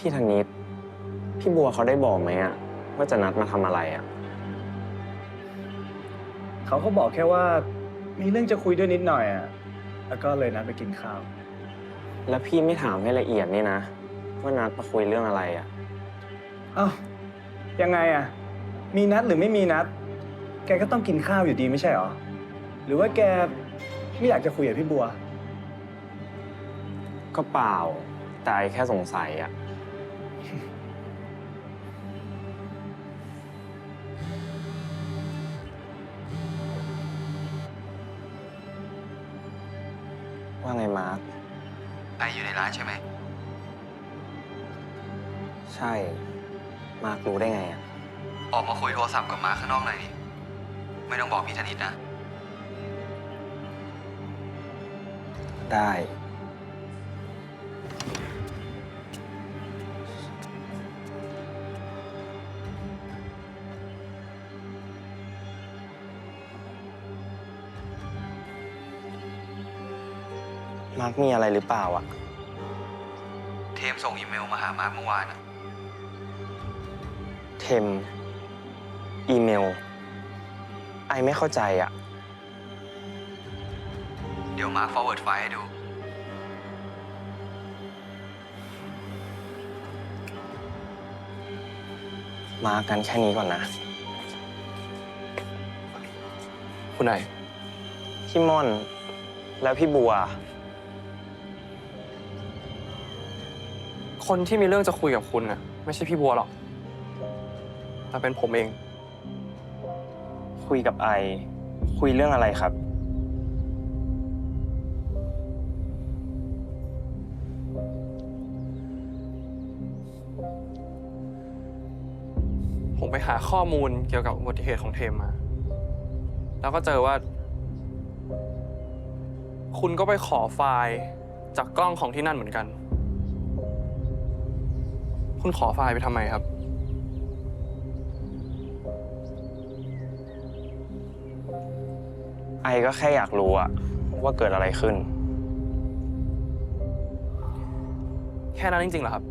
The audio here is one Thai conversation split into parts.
พี่ธนิตพี่บัวเขาได้บอกไหมอะว่าจะนัดมาทำอะไรอะเขาก็บอกแค่ว่ามีเรื่องจะคุยด้วยนิดหน่อยอะแล้วก็เลยนัดไปกินข้าว แล้วพี่ไม่ถามให้ละเอียดนี่นะ ว่านัดมาคุยเรื่องอะไรอะเอ้ายังไงอะมีนัดหรือไม่มีนัด แกก็ต้องกินข้าวอยู่ดีไม่ใช่หรอ หรือว่าแกไม่อยากจะคุยกับพี่บัว ก็เปล่าแต่ไอแค่สงสัยอะ ว่าไงมาร์คไออยู่ในร้านใช่ไหม ใช่ มาร์ครู้ได้ไงอะออกมาคุยโทรศัพท์กับมาข้างนอกหน่อยดิไม่ต้องบอกพี่ธนิตนะ ได้ มาร์คมีอะไรหรือเปล่าอะเทมส่งอีเมลมาหามาร์คเมื่อวานอะเทม อีเมล ไอไม่เข้าใจอะเดี๋ยวมาร์ค forward ไฟล์ให้ดู มากันแค่นี้ก่อนนะ คุณนายพี่ม่อน แล้วพี่บัว คนที่มีเรื่องจะคุยกับคุณน่ะ ไม่ใช่พี่บัวหรอก แต่เป็นผมเอง คุยกับไอ คุยเรื่องอะไรครับ ผมไปหาข้อมูลเกี่ยวกับอุบัติเหตุของเทมมา แล้วก็เจอว่า คุณก็ไปขอไฟล์จากกล้องของที่นั่นเหมือนกัน คุณขอไฟล์ไปทำไมครับ ไอก็แค่อยากรู้อะว่าเกิดอะไรขึ้น แค่นั้นจริงๆเหรอครับ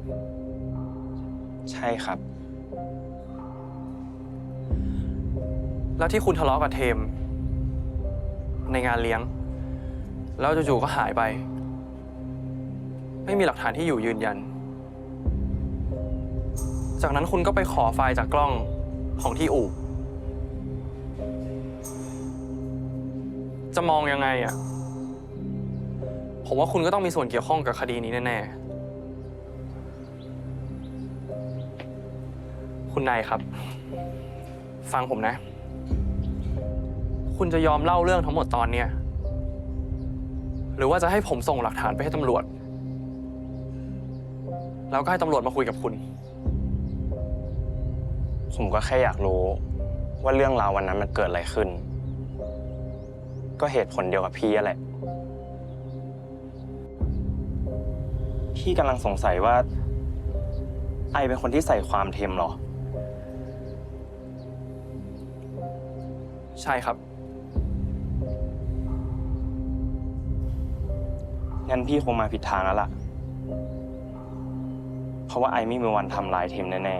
ใช่ครับ แล้วที่คุณทะเลาะกับเทม ในงานเลี้ยง แล้วจู่ๆก็หายไป ไม่มีหลักฐานที่อยู่ยืนยัน จากนั้นคุณก็ไปขอไฟล์จากกล้องของที่อู่ จะมองยังไงอะ ผมว่าคุณก็ต้องมีส่วนเกี่ยวข้องกับคดีนี้แน่ๆ คุณนายครับ ฟังผมนะ คุณจะยอมเล่าเรื่องทั้งหมดตอนเนี้ยหรือว่าจะให้ผมส่งหลักฐานไปให้ตำรวจ แล้วก็ให้ตำรวจมาคุยกับคุณ ผมก็แค่อยากรู้ว่าเรื่องราววันนั้นมันเกิดอะไรขึ้น ก็เหตุผลเดียวกับพี่อะแหละ พี่กำลังสงสัยว่า ไอเป็นคนที่ใส่ความเทมเหรอ ใช่ครับ งั้นพี่คงมาผิดทางแล้วล่ะ เพราะว่าไอไม่มีวันทำลายเทมแน่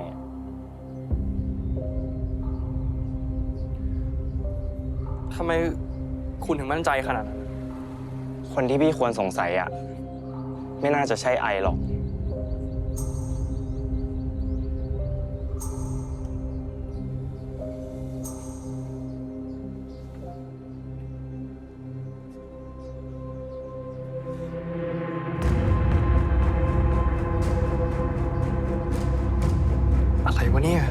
ทำไมคุณถึงมั่นใจขนาดนั้นๆคนที่พี่ควรสงสัยอะไม่น่าจะใช่ไอหรอก อะไรวะเนี่ย